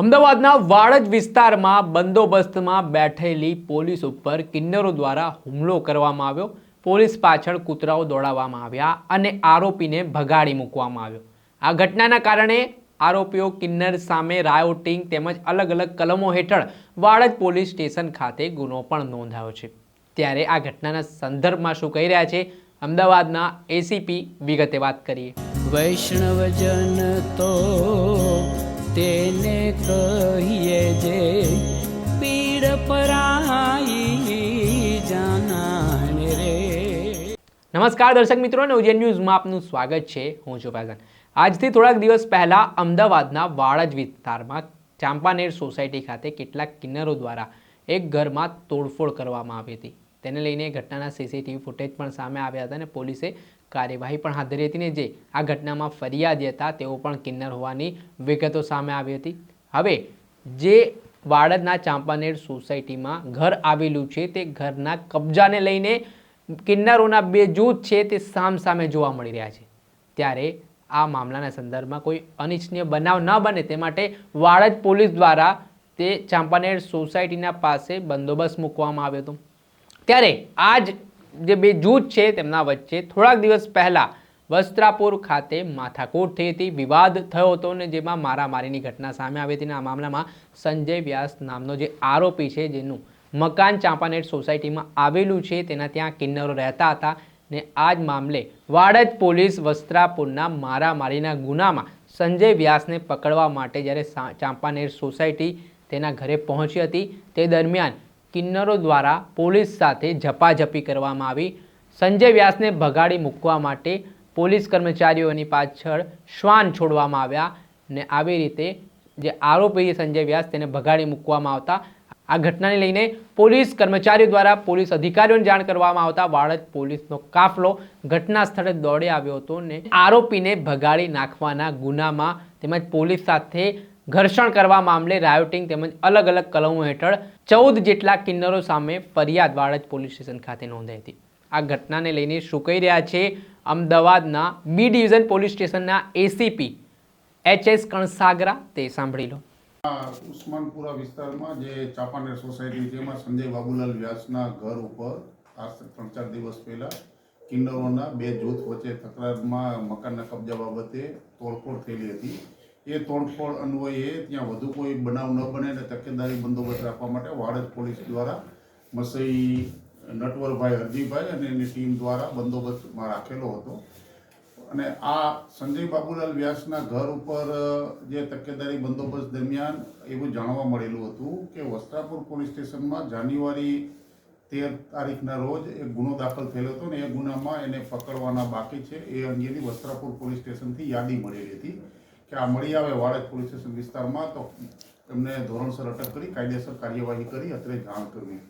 અમદાવાદના વાડજ વિસ્તારમાં બંદોબસ્તમાં બેઠેલી પોલીસ ઉપર કિન્નરો દ્વારા હુમલો કરવામાં આવ્યો. પોલીસ પાછળ કૂતરાઓ દોડાવવામાં આવ્યા અને આરોપીને ભગાડી મૂકવામાં આવ્યો. આ ઘટનાના કારણે આરોપીઓ કિન્નર સામે રાયોટિંગ તેમજ અલગ અલગ કલમો હેઠળ વાડજ પોલીસ સ્ટેશન ખાતે ગુનો પણ નોંધાયો છે. ત્યારે આ ઘટનાના સંદર્ભમાં શું કહી રહ્યા છે, અમદાવાદના એસીપી વિગતે વાત કરીએ. વૈષ્ણવજન તો તેને કહીએ જે પીડ પરાઈ જાનાને રે. નમસ્કાર દર્શક મિત્રો ઉજ્જૈન ન્યૂઝમાં આપનું સ્વાગત છે. હું છું ફૈઝાન. આજથી થોડાક દિવસ પહેલા અમદાવાદના વાળજ વિસ્તારમાં ચાંપાનેર સોસાયટી ખાતે કેટલાક કિન્નરો દ્વારા એક ઘરમાં તોડફોડ કરવામાં આવી હતી. તેને લઈને ઘટનાના સીસીટીવી ફૂટેજ પણ સામે આવ્યા હતા અને પોલીસે કાર્યવાહી પણ હાથ ધરી હતી ને જે આ ઘટનામાં ફરિયાદી હતા તેઓ પણ કિન્નર હોવાની વિગતો સામે આવી હતી. હવે, જે વાડદના ચાંપાનેર સોસાયટીમાં ઘર આવેલું છે તે ઘરના કબજાને લઈને કિન્નરોના બે જૂથ છે તે સામ સામે જોવા મળી રહ્યા છે. ત્યારે આ મામલાના સંદર્ભમાં કોઈ અનિચ્છનીય બનાવ ન બને તે માટે વાડજ પોલીસ દ્વારા તે ચાંપાનેર સોસાયટીના પાસે બંદોબસ્ત મૂકવામાં આવ્યો હતો. ત્યારે આ જ બે જૂથ છે તેમના વચ્ચે થોડાક દિવસ પહેલાં વસ્ત્રાપુર ખાતે માથાકૂટ થઈ હતી. વિવાદ થયો હતો ને જેમાં મારામારીની ઘટના સામે આવી હતી અને આ મામલામાં સંજય વ્યાસ નામનો જે આરોપી છે, જેનું મકાન ચાંપાનેર સોસાયટીમાં આવેલું છે, તેના ત્યાં કિન્નરો રહેતા હતા ને આ જ મામલે વાડજ પોલીસ વસ્ત્રાપુરના મારામારીના ગુનામાં સંજય વ્યાસને પકડવા માટે જ્યારે ચાંપાનેર સોસાયટી તેના ઘરે પહોંચી હતી. તે દરમિયાન કિન્નરો દ્વારા પોલીસ સાથે ઝપાઝપી કરવામાં આવી. સંજય વ્યાસને ભગાડી મૂકવા માટે પોલીસ કર્મચારીઓની પાછળ શ્વાન છોડવામાં આવ્યા ને આવી રીતે જે આરોપી સંજય વ્યાસ તેને ભગાડી મૂકવામાં આવતા. આ ઘટનાને લઈને પોલીસ કર્મચારીઓ દ્વારા પોલીસ અધિકારીઓને જાણ કરવામાં આવતા. વાળજ પોલીસનો કાફલો ઘટના સ્થળે દોડી આવ્યો હતો ને આરોપીને ભગાડી નાખવાના ગુનામાં તેમજ પોલીસ સાથે ઘર્ષણ કરવા મામલે રાયોટિંગ તેમજ અલગ અલગ કલમો હેઠળ ચૌદ જેટલા કિન્નરો સામે ફરિયાદ વાડજ પોલીસ સ્ટેશન ખાતે નોંધાઈ હતી. આ ઘટનાને લઈને શું કહી રહ્યા છે? અમદાવાદના બી ડિવિઝન પોલીસ સ્ટેશનના એસીપી એચ એસ કણસાગરા તે સાંભળી લો. ઉસ્માનપુરા વિસ્તારમાં જે ચાપાનેર સોસાયટી જેમાં સંજય બાબુલાલ વ્યાસના ઘર ઉપર ત્રણ ચાર દિવસ પહેલા કિન્નરોના બે જૂથ વચ્ચે તકરારમાં મકાનના કબજા બાબતે તોડફોડ થયેલી હતી. એ તોડફોડ અન્વયે ત્યાં વધુ કોઈ બનાવ ન બને અને તકેદારી બંદોબસ્ત રાખવા માટે વાડજ પોલીસ દ્વારા મસઈ નટવરભાઈ હરજીભાઈ અને એની ટીમ દ્વારા બંદોબસ્તમાં રાખેલો હતો. અને આ સંજય બાબુલાલ વ્યાસના ઘર ઉપર જે તકેદારી બંદોબસ્ત દરમિયાન એવું જાણવા મળેલું હતું કે વસ્ત્રાપુર પોલીસ સ્ટેશનમાં જાન્યુઆરી તેર તારીખના રોજ એક ગુનો દાખલ થયેલો હતો ને એ ગુનામાં એને પકડવાના બાકી છે. એ અંગેની વસ્ત્રાપુર પોલીસ સ્ટેશનથી યાદી મળેલી હતી. કે આ મળી આવે વાડજ પોલીસ સ્ટેશન વિસ્તારમાં, તો એમને ધોરણસર અટક કરી, કાયદેસર કાર્યવાહી કરી, અત્રે જાણ કરવી.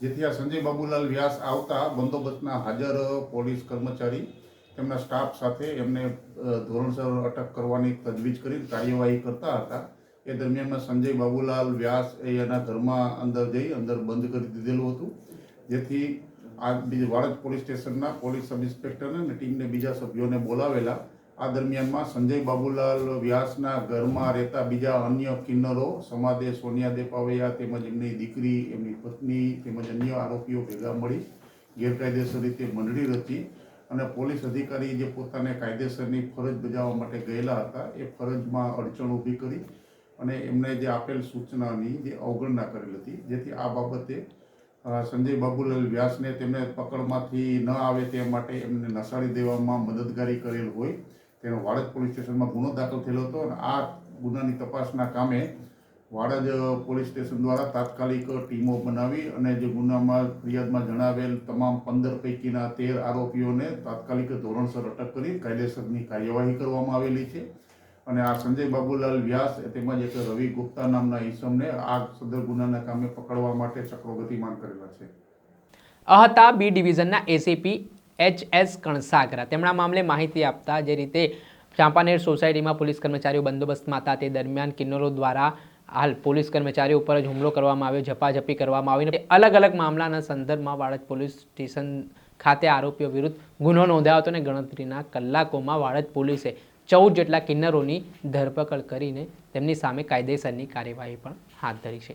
જેથી આ સંજય બાબુલાલ વ્યાસ આવતા બંદોબસ્તના હાજર પોલીસ કર્મચારી તેમના સ્ટાફ સાથે એમને ધોરણસર અટક કરવાની તજવીજ કરી કાર્યવાહી કરતા હતા. એ દરમિયાનમાં સંજય બાબુલાલ વ્યાસ એ એના ઘરમાં અંદર જઈ અંદર બંધ કરી દીધેલું હતું. જેથી આ બીજી વાડજ પોલીસ સ્ટેશનના પોલીસ સબ ઇન્સ્પેક્ટરને અને ટીમને બીજા સભ્યોને બોલાવેલા આ દરમિયાનમાં સંજય બાબુલાલ વ્યાસના ઘરમાં રહેતા બીજા અન્ય કિન્નરો, સમાદે સોનિયા દેપાવૈયા તેમજ એમની દીકરી, એમની પત્ની તેમજ અન્ય આરોપીઓ ભેગા મળી ગેરકાયદેસર રીતે મંડળી રચી અને પોલીસ અધિકારી જે પોતાને કાયદેસરની ફરજ બજાવવા માટે ગયેલા હતા, એ ફરજમાં અડચણ ઊભી કરી અને એમને જે આપેલ સૂચનાની જે અવગણના કરેલ હતી, જેથી આ બાબતે સંજય બાબુલાલ વ્યાસને તેમને પકડમાંથી ન આવે તે માટે એમને નસાડી દેવામાં મદદગારી કરેલ હોય તેનો વાડજ પોલીસ સ્ટેશનમાં ગુનો દાખલ થયેલો હતો અને આ ગુનાની તપાસના કામે વાડજ પોલીસ સ્ટેશન દ્વારા તાત્કાલિક ટીમો બનાવી અને જે ગુનામાં ફરિયાદમાં જણાવેલ તમામ પંદર પૈકીના તેર આરોપીઓને તાત્કાલિક ધોરણસર અટક કરી કાયદેસરની કાર્યવાહી કરવામાં આવેલી છે. અને આ સંજય બાબુલાલ વ્યાસ તેમજ એક રવિ ગુપ્તા નામના ઈસમને આ સદર ગુનાના કામે પકડવા માટે ચક્રો ગતિમાન કરેલા છે. આ હતા બી ડિવિઝનના એસીપી એચ એસ કણસાગરા. તેમના મામલે માહિતી આપતા જે રીતે ચાંપાનેર સોસાયટીમાં પોલીસ કર્મચારીઓ બંદોબસ્તમાં હતા, તે દરમિયાન કિન્નરો દ્વારા હાલ પોલીસ કર્મચારીઓ ઉપર જ હુમલો કરવામાં આવ્યો, ઝપાઝપી કરવામાં આવી અને અલગ અલગ મામલાના સંદર્ભમાં વાડજ પોલીસ સ્ટેશન ખાતે આરોપીઓ વિરુદ્ધ ગુનો નોંધાયો હતો અને ગણતરીના કલાકોમાં વાડજ પોલીસે ચૌદ જેટલા કિન્નરોની ધરપકડ કરીને તેમની સામે કાયદેસરની કાર્યવાહી પણ હાથ ધરી છે.